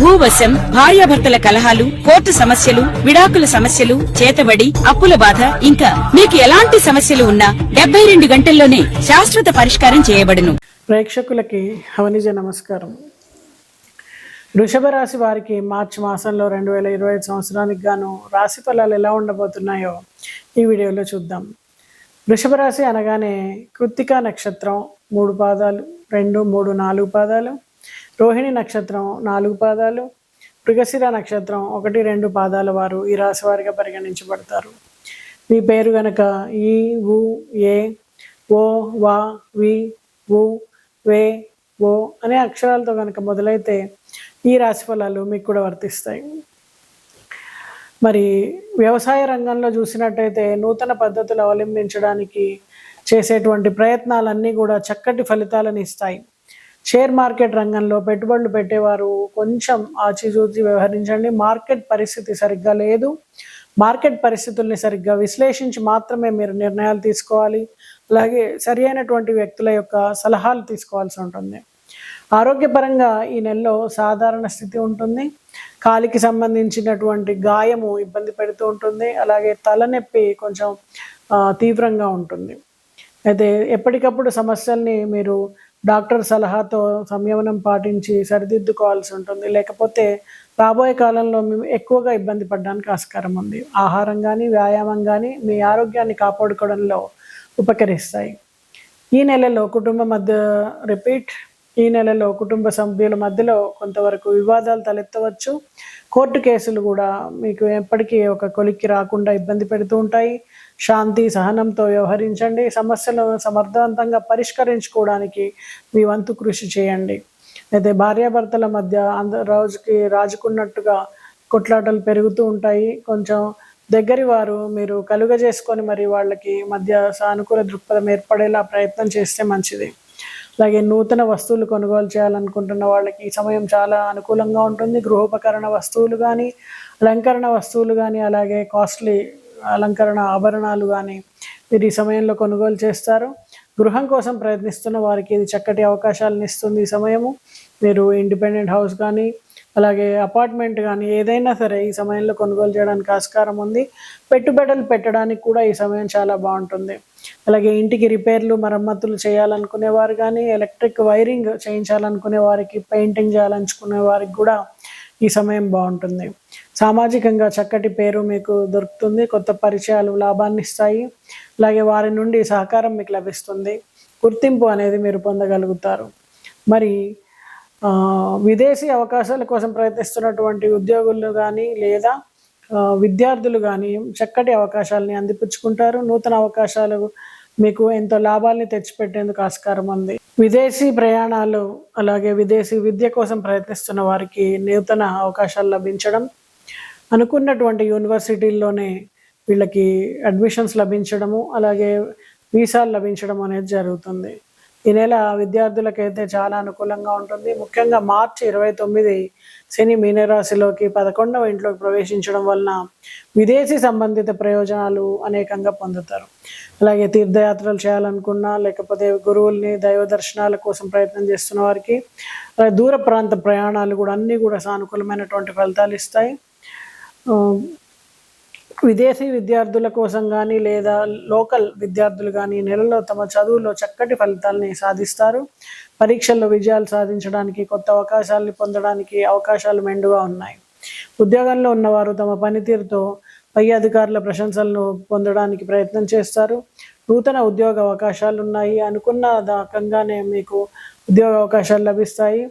భూవశం భార్యాభర్తల కలహాలు కోర్టు సమస్యలు విడాకుల సమస్యలు చేతబడి అప్పుల బాధ ఇంకా మీకు ఎలాంటి సమస్యలు ఉన్నా డెబ్బై రెండు గంటల్లోనే శాశ్వత పరిష్కారం చేయబడును. ప్రేక్షకులకి హవనిజ నమస్కారం. వృషభ రాశి వారికి మార్చి మాసంలో రెండు వేల ఇరవై ఐదు సంవత్సరానికి గాను రాశి ఫలాలు ఎలా ఉండబోతున్నాయో ఈ వీడియోలో చూద్దాం. వృషభ రాశి అనగానే కృత్తికా నక్షత్రం మూడు పాదాలు రెండు మూడు నాలుగు పాదాలు రోహిణి నక్షత్రం నాలుగు పాదాలు మృగశిర నక్షత్రం ఒకటి రెండు పాదాల వారు ఈ రాశి వారిగా పరిగణించబడతారు. మీ పేరు గనక ఈ ఉ ఏ ఓ వా వి ఉ వే ఓ అనే అక్షరాలతో కనుక మొదలైతే ఈ రాశి ఫలాలు మీకు కూడా వర్తిస్తాయి. మరి వ్యవసాయ రంగంలో చూసినట్టయితే నూతన పద్ధతులు అవలంబించడానికి చేసేటువంటి ప్రయత్నాలన్నీ కూడా చక్కటి ఫలితాలను ఇస్తాయి. షేర్ మార్కెట్ రంగంలో పెట్టుబడులు పెట్టేవారు. కొంచెం ఆచిచూచి వ్యవహరించండి. మార్కెట్ పరిస్థితి సరిగ్గా లేదు. మార్కెట్ పరిస్థితుల్ని సరిగ్గా విశ్లేషించి మాత్రమే మీరు నిర్ణయాలు తీసుకోవాలి. అలాగే సరి అయినటువంటి వ్యక్తుల యొక్క సలహాలు తీసుకోవాల్సి ఉంటుంది. ఆరోగ్యపరంగా ఈ నెలలో సాధారణ స్థితి ఉంటుంది. కాలికి సంబంధించినటువంటి గాయము ఇబ్బంది పెడుతూ ఉంటుంది. అలాగే తలనొప్పి కొంచెం తీవ్రంగా ఉంటుంది. అయితే ఎప్పటికప్పుడు సమస్యల్ని మీరు డాక్టర్ సలహాతో సంయమనం పాటించి సరిదిద్దుకోవాల్సి ఉంటుంది. లేకపోతే రాబోయే కాలంలో మేము ఎక్కువగా ఇబ్బంది పడడానికి ఆస్కారం ఉంది. ఆహారం కానీ వ్యాయామం కానీ మీ ఆరోగ్యాన్ని కాపాడుకోవడంలో ఉపకరిస్తాయి. ఈ నెలలో కుటుంబ మధ్య రిపీట్ ఈ నెలలో కుటుంబ సభ్యుల మధ్యలో కొంతవరకు వివాదాలు తలెత్తవచ్చు. కోర్టు కేసులు కూడా మీకు ఎప్పటికీ ఒక కొలిక్కి రాకుండా ఇబ్బంది పెడుతూ ఉంటాయి. శాంతి సహనంతో వ్యవహరించండి. సమస్యలను సమర్థవంతంగా పరిష్కరించుకోవడానికి మీ వంతు కృషి చేయండి. అయితే భార్యాభర్తల మధ్య అంద రోజుకి రాజుకున్నట్టుగా కొట్లాటలు పెరుగుతూ ఉంటాయి. కొంచెం దగ్గరి వారు మీరు కలుగజేసుకొని మరి వాళ్ళకి మధ్య సానుకూల దృక్పథం ఏర్పడేలా ప్రయత్నం చేస్తే మంచిది. అలాగే నూతన వస్తువులు కొనుగోలు చేయాలనుకుంటున్న వాళ్ళకి ఈ సమయం చాలా అనుకూలంగా ఉంటుంది. గృహోపకరణ వస్తువులు కానీ అలంకరణ వస్తువులు కానీ అలాగే కాస్ట్లీ అలంకరణ ఆభరణాలు కానీ మీరు ఈ సమయంలో కొనుగోలు చేస్తారు. గృహం కోసం ప్రయత్నిస్తున్న వారికి ఇది చక్కటి అవకాశాలను ఇస్తుంది ఈ సమయము. మీరు ఇండిపెండెంట్ హౌస్ కానీ అలాగే అపార్ట్మెంట్ కానీ ఏదైనా సరే ఈ సమయంలో కొనుగోలు చేయడానికి ఆస్కారం ఉంది. పెట్టుబడులు పెట్టడానికి కూడా ఈ సమయం చాలా బాగుంటుంది. అలాగే ఇంటికి రిపేర్లు మరమ్మతులు చేయాలనుకునే వారు కానీ ఎలక్ట్రిక్ వైరింగ్ చేయించాలనుకునే వారికి పెయింటింగ్ చేయాలనుకునే వారికి కూడా ఈ సమయం బాగుంటుంది. సామాజికంగా చక్కటి పేరు మీకు దొరుకుతుంది కొత్త పరిచయాలు లాభాన్ని ఇస్తాయి. అలాగే వారి నుండి సహకారం మీకు లభిస్తుంది. గుర్తింపు అనేది మీరు పొందగలుగుతారు. మరి విదేశీ అవకాశాల కోసం ప్రయత్నిస్తున్నటువంటి ఉద్యోగులు కానీ లేదా విద్యార్థులు కానీ చక్కటి అవకాశాలని అందిపుచ్చుకుంటారు. నూతన అవకాశాలు మీకు ఎంతో లాభాల్ని తెచ్చిపెట్టేందుకు ఆస్కారం ఉంది. విదేశీ ప్రయాణాలు అలాగే విదేశీ విద్య కోసం ప్రయత్నిస్తున్న వారికి నూతన అవకాశాలు లభించడం అనుకున్నటువంటి యూనివర్సిటీల్లోనే వీళ్ళకి అడ్మిషన్స్ లభించడము అలాగే వీసాలు లభించడం అనేది జరుగుతుంది. ఈ నెల విద్యార్థులకైతే చాలా అనుకూలంగా ఉంటుంది. ముఖ్యంగా మార్చి ఇరవై తొమ్మిది శని మీనరాశిలోకి పదకొండవ ఇంట్లోకి ప్రవేశించడం వలన విదేశీ సంబంధిత ప్రయోజనాలు అనేకంగా పొందుతారు. అలాగే తీర్థయాత్రలు చేయాలనుకున్నా లేకపోతే గురువుల్ని దైవ దర్శనాల కోసం ప్రయత్నం చేస్తున్న వారికి అలాగే దూర ప్రాంత ప్రయాణాలు కూడా అన్నీ కూడా సానుకూలమైనటువంటి ఫలితాలు ఇస్తాయి. విదేశీ విద్యార్థుల కోసం కానీ లేదా లోకల్ విద్యార్థులు కానీ నెలలో తమ చదువులో చక్కటి ఫలితాలని సాధిస్తారు. పరీక్షల్లో విజయాలు సాధించడానికి కొత్త అవకాశాలను పొందడానికి అవకాశాలు మెండుగా ఉన్నాయి. ఉద్యోగంలో ఉన్నవారు తమ పనితీరుతో పై అధికారుల ప్రశంసలను పొందడానికి ప్రయత్నం చేస్తారు. నూతన ఉద్యోగ అవకాశాలు ఉన్నాయి అనుకున్న రకంగానే మీకు ఉద్యోగ అవకాశాలు లభిస్తాయి.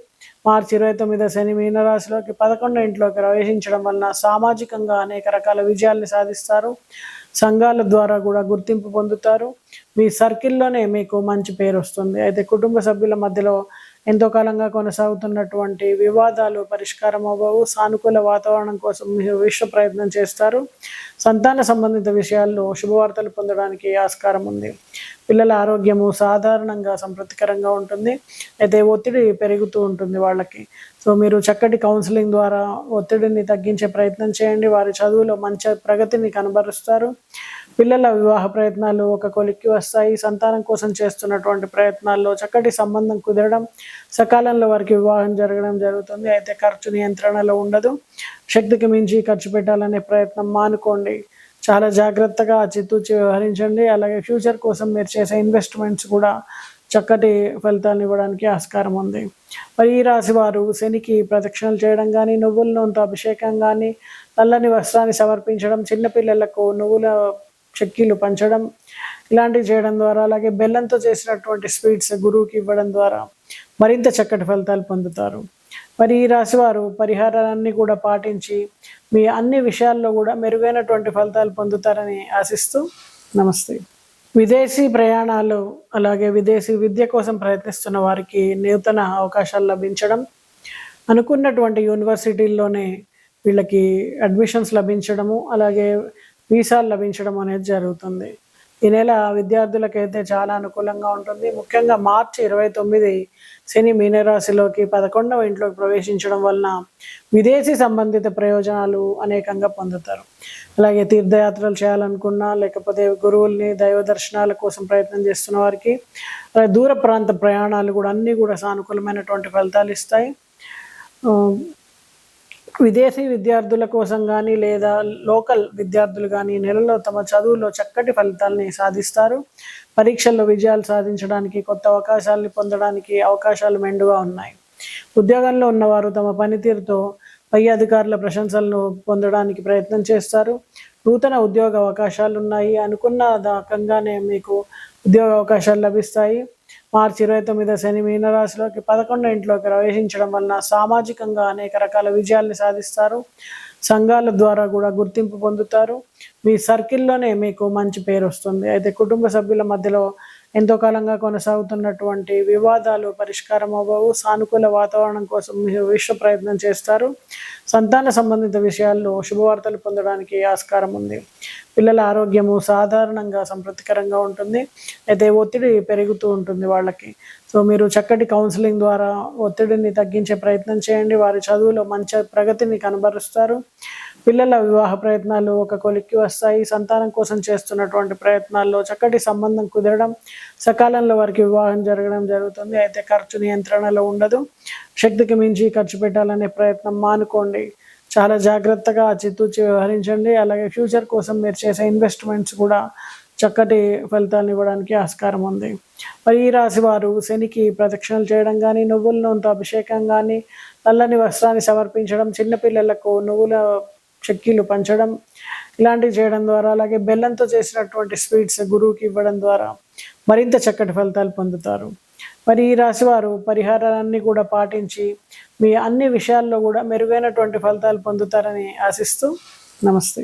మార్చి ఇరవై తొమ్మిదో శని మీనరాశిలోకి పదకొండో ఇంట్లోకి ప్రవేశించడం వలన సామాజికంగా అనేక రకాల విజయాల్ని సాధిస్తారు. సంఘాల ద్వారా కూడా గుర్తింపు పొందుతారు. మీ సర్కిల్లోనే మీకు మంచి పేరు వస్తుంది. అయితే కుటుంబ సభ్యుల మధ్యలో ఎంతో కాలంగా కొనసాగుతున్నటువంటి వివాదాలు పరిష్కారం అవ్వవు సానుకూల వాతావరణం కోసం విశ్వ ప్రయత్నం చేస్తారు. సంతాన సంబంధిత విషయాల్లో శుభవార్తలు పొందడానికి ఆస్కారం ఉంది. పిల్లల ఆరోగ్యము సాధారణంగా సంతృప్తికరంగా ఉంటుంది. అయితే ఒత్తిడి పెరుగుతూ ఉంటుంది వాళ్ళకి. సో మీరు చక్కటి కౌన్సిలింగ్ ద్వారా ఒత్తిడిని తగ్గించే ప్రయత్నం చేయండి. వారి చదువులో మంచి ప్రగతిని కనబరుస్తారు. పిల్లల వివాహ ప్రయత్నాలు ఒక కొలిక్కి వస్తాయి. సంతానం కోసం చేస్తున్నటువంటి ప్రయత్నాల్లో చక్కటి సంబంధం కుదరడం సకాలంలో వారికి వివాహం జరగడం జరుగుతుంది. అయితే ఖర్చు నియంత్రణలో ఉండదు. శక్తికి మించి ఖర్చు పెట్టాలనే ప్రయత్నం మానుకోండి. చాలా జాగ్రత్తగా చిత్తూచి వ్యవహరించండి. అలాగే ఫ్యూచర్ కోసం మీరు చేసే ఇన్వెస్ట్మెంట్స్ కూడా చక్కటి ఫలితాలను ఇవ్వడానికి ఆస్కారం ఉంది. మరి ఈ రాశి వారు శనికి ప్రదక్షిణలు చేయడం కానీ నువ్వుల నూనెతో అభిషేకం కానీ నల్లని వస్త్రాన్ని సమర్పించడం చిన్నపిల్లలకు నువ్వుల చెక్కీలు పంచడం ఇలాంటివి చేయడం ద్వారా అలాగే బెల్లంతో చేసినటువంటి స్వీట్స్ గురువుకి ఇవ్వడం ద్వారా మరింత చక్కటి ఫలితాలు పొందుతారు. మరి ఈ రాశి వారు పరిహారాలన్నీ కూడా పాటించి మీ అన్ని విషయాల్లో కూడా మెరుగైనటువంటి ఫలితాలు పొందుతారని ఆశిస్తూ నమస్తే. విదేశీ ప్రయాణాలు అలాగే విదేశీ విద్య కోసం ప్రయత్నిస్తున్న వారికి నూతన అవకాశాలు లభించడం అనుకున్నటువంటి యూనివర్సిటీల్లోనే వీళ్ళకి అడ్మిషన్స్ లభించడము అలాగే వీసాలు లభించడం అనేది జరుగుతుంది. ఈ నెల విద్యార్థులకైతే చాలా అనుకూలంగా ఉంటుంది. ముఖ్యంగా మార్చి ఇరవై తొమ్మిది శని మీనరాశిలోకి పదకొండవ ఇంట్లోకి ప్రవేశించడం వలన విదేశీ సంబంధిత ప్రయోజనాలు అనేకంగా పొందుతారు. అలాగే తీర్థయాత్రలు చేయాలనుకున్నా లేకపోతే గురువుల్ని దైవ దర్శనాల కోసం ప్రయత్నం చేస్తున్న వారికి అలాగే దూర ప్రాంత ప్రయాణాలు కూడా అన్నీ కూడా సానుకూలమైనటువంటి ఫలితాలు ఇస్తాయి. విదేశీ విద్యార్థుల కోసం కానీ లేదా లోకల్ విద్యార్థులు కానీ నెలలో తమ చదువులో చక్కటి ఫలితాలని సాధిస్తారు. పరీక్షల్లో విజయాలు సాధించడానికి కొత్త అవకాశాలని పొందడానికి అవకాశాలు మెండుగా ఉన్నాయి. ఉద్యోగంలో ఉన్నవారు తమ పనితీరుతో పై అధికారుల ప్రశంసలను పొందడానికి ప్రయత్నం చేస్తారు. నూతన ఉద్యోగ అవకాశాలు ఉన్నాయి అనుకున్న రకంగానే మీకు ఉద్యోగ అవకాశాలు లభిస్తాయి. మార్చి ఇరవై తొమ్మిది శని మీనరాశిలోకి పదకొండో ఇంట్లోకి ప్రవేశించడం వలన సామాజికంగా అనేక రకాల విజయాల్ని సాధిస్తారు. సంఘాల ద్వారా కూడా గుర్తింపు పొందుతారు. మీ సర్కిల్లోనే మీకు మంచి పేరు వస్తుంది. అయితే కుటుంబ సభ్యుల మధ్యలో ఎంతో కాలంగా కొనసాగుతున్నటువంటి వివాదాలు పరిష్కారం అవ్వవు సానుకూల వాతావరణం కోసం విశ్వ ప్రయత్నం చేస్తారు. సంతాన సంబంధిత విషయాల్లో శుభవార్తలు పొందడానికి ఆస్కారం ఉంది. పిల్లల ఆరోగ్యము సాధారణంగా సంతృప్తికరంగా ఉంటుంది. అయితే ఒత్తిడి పెరుగుతూ ఉంటుంది వాళ్ళకి. సో మీరు చక్కటి కౌన్సిలింగ్ ద్వారా ఒత్తిడిని తగ్గించే ప్రయత్నం చేయండి. వారి చదువులో మంచి ప్రగతిని కనబరుస్తారు. పిల్లల వివాహ ప్రయత్నాలు ఒక కొలిక్కి వస్తాయి. సంతానం కోసం చేస్తున్నటువంటి ప్రయత్నాల్లో చక్కటి సంబంధం కుదరడం సకాలంలో వారికి వివాహం జరగడం జరుగుతుంది. అయితే ఖర్చు నియంత్రణలో ఉండదు. శక్తికి మించి ఖర్చు పెట్టాలనే ప్రయత్నం మానుకోండి. చాలా జాగ్రత్తగా చిత్తూచి వ్యవహరించండి. అలాగే ఫ్యూచర్ కోసం మీరు చేసే ఇన్వెస్ట్మెంట్స్ కూడా చక్కటి ఫలితాలను ఇవ్వడానికి ఆస్కారం ఉంది. మరి ఈ రాశి వారు శనికి ప్రదక్షిణలు చేయడం కానీ నువ్వుల నూనెతో అభిషేకం కానీ నల్లని వస్త్రాన్ని సమర్పించడం చిన్నపిల్లలకు నువ్వుల చెక్కీలు పంచడం ఇలాంటివి చేయడం ద్వారా అలాగే బెల్లంతో చేసినటువంటి స్వీట్స్ గురువుకి ఇవ్వడం ద్వారా మరింత చక్కటి ఫలితాలు పొందుతారు. మరి ఈ రాశివారు పరిహారాన్ని కూడా పాటించి మీ అన్ని విషయాల్లో కూడా మెరుగైనటువంటి ఫలితాలు పొందుతారని ఆశిస్తూ నమస్తే.